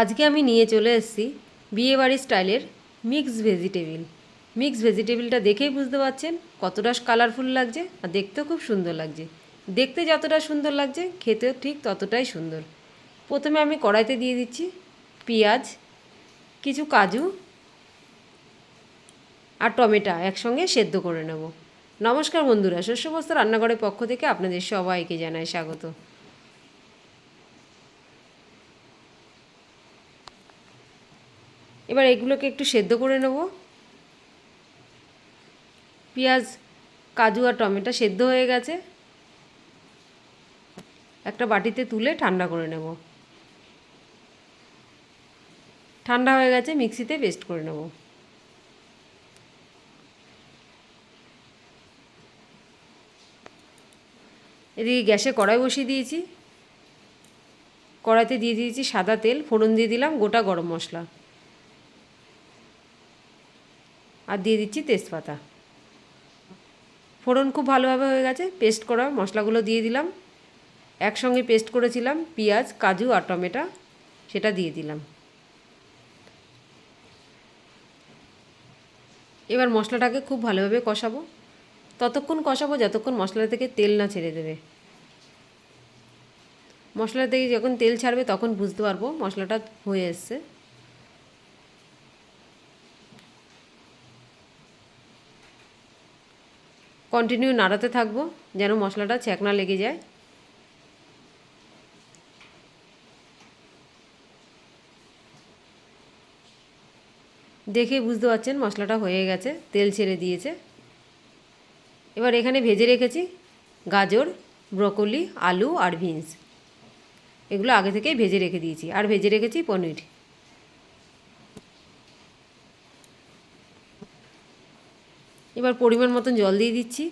আজকে আমি নিয়ে চলে এসেছি বিয়েবাড়ি স্টাইলের মিক্স ভেজিটেবিল। মিক্স ভেজিটেবিলটা দেখেই বুঝতে পারছেন কতটা কালারফুল লাগছে আর দেখতেও খুব সুন্দর লাগছে। দেখতে যতটা সুন্দর লাগছে, খেতেও ঠিক ততটাই সুন্দর। প্রথমে আমি কড়াইতে দিয়ে দিচ্ছি পেঁয়াজ, কিছু কাজু আর টমেটো একসঙ্গে সেদ্ধ করে নেব। নমস্কার বন্ধুরা শস্যবস্ত রান্নাঘরের পক্ষ থেকে আপনাদের সবাইকে জানাই স্বাগত। এবার এগুলোকে একটু সেদ্ধ করে নেব। পেঁয়াজ, কাজু আর টমেটো সেদ্ধ হয়ে গেছে। একটা বাটিতে তুলে ঠান্ডা করে নেব। ঠান্ডা হয়ে গেছে, মিক্সিতে পেস্ট করে নেব। এদিকে গ্যাসে কড়াই বসিয়ে দিয়েছি। কড়াইতে দিয়ে দিয়েছি সাদা তেল, ফোড়ন দিয়ে দিলাম গোটা গরম মশলা। আর দিয়ে দিচ্ছি তেজপাতা। ফোড়ন খুব ভালোভাবে হয়ে গেছে, পেস্ট করা মশলাগুলো দিয়ে দিলাম। একসঙ্গে পেস্ট করেছিলাম পেঁয়াজ, কাজু আর টমেটো, সেটা দিয়ে দিলাম। এবার মশলাটাকে খুব ভালোভাবে কষাবো। ততক্ষণ কষাবো যতক্ষণ মশলা থেকে তেল না ছেড়ে দেবে। মশলা থেকে যখন তেল ছাড়বে তখন বুঝতে পারব মশলাটা হয়ে এসছে। কন্টিনিউ নাড়াতে থাকব, যেন মশলাটা ছ্যাঁকনা লেগে যায়। দেখে বুঝতে পারছেন মশলাটা হয়ে গেছে, তেল ছেড়ে দিয়েছে। এবার এখানে ভেজে রেখেছি গাজর, ব্রকলি, আলু আর বিনস। এগুলো আগে থেকেই ভেজে রেখে দিয়েছি। আর ভেজে রেখেছি পনির। এবার পরিমাণ মতন জল দিয়ে দিচ্ছি।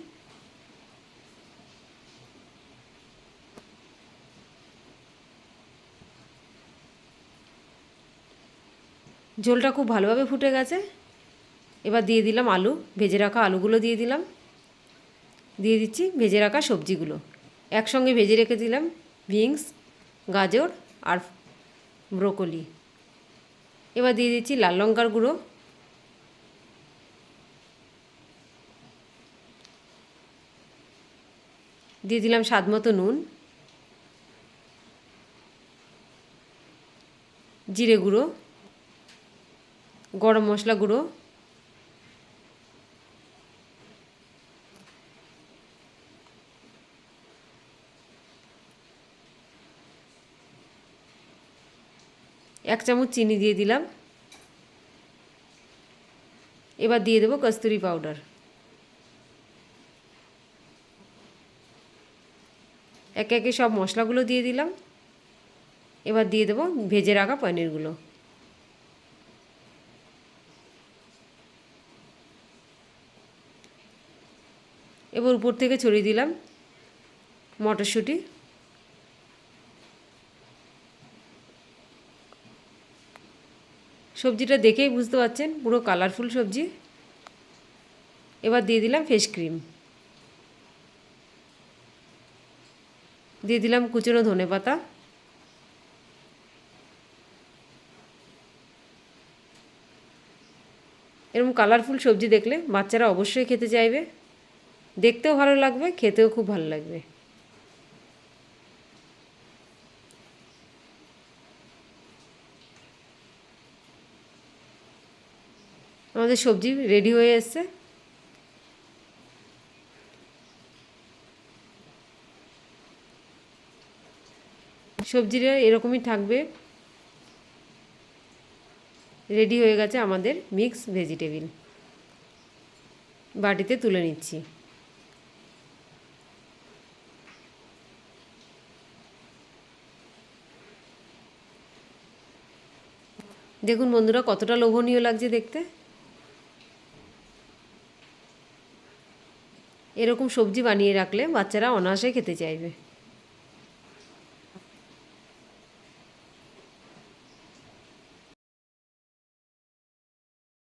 ঝোলটা খুব ভালোভাবে ফুটে গেছে। এবার দিয়ে দিলাম আলু, ভেজে রাখা আলুগুলো দিয়ে দিলাম। দিয়ে দিচ্ছি ভেজে রাখা সবজিগুলো। একসঙ্গে ভেজে রেখে দিলাম বিনস, গাজর আর ব্রোকলি। এবার দিয়ে দিচ্ছি লাল লঙ্কার গুঁড়ো। দিয়ে দিলাম স্বাদ মতো নুন, জিরে গুঁড়ো, গরম মশলা গুঁড়ো, এক চামচ চিনি দিয়ে দিলাম। এবার দিয়ে দেবো কস্তুরি পাউডার। একে একে সব মশলাগুলো দিয়ে দিলাম। এবার দিয়ে দেবো ভেজে রাখা পনিরগুলো। এবার উপর থেকে ছড়িয়ে দিলাম মটরশুঁটি। সবজিটা দেখেই বুঝতে পারছেন পুরো কালারফুল সবজি। এবার দিয়ে দিলাম ফেস ক্রিম। দিয়ে দিলাম কুচনো ধনে পাতা। এরকম কালারফুল সবজি দেখলে বাচ্চারা অবশ্যই খেতে চাইবে। দেখতেও ভালো লাগবে, খেতেও খুব ভালো লাগবে। আমাদের সবজি রেডি হয়ে এসছে। সবজিটা এরকমই থাকবে। রেডি হয়ে গেছে আমাদের মিক্স ভেজিটেবিল বাটিতে তুলে নিচ্ছি। দেখুন বন্ধুরা, কতটা লোভনীয় লাগছে দেখতে। এরকম সবজি বানিয়ে রাখলে বাচ্চারা অনায়াসে খেতে চাইবে।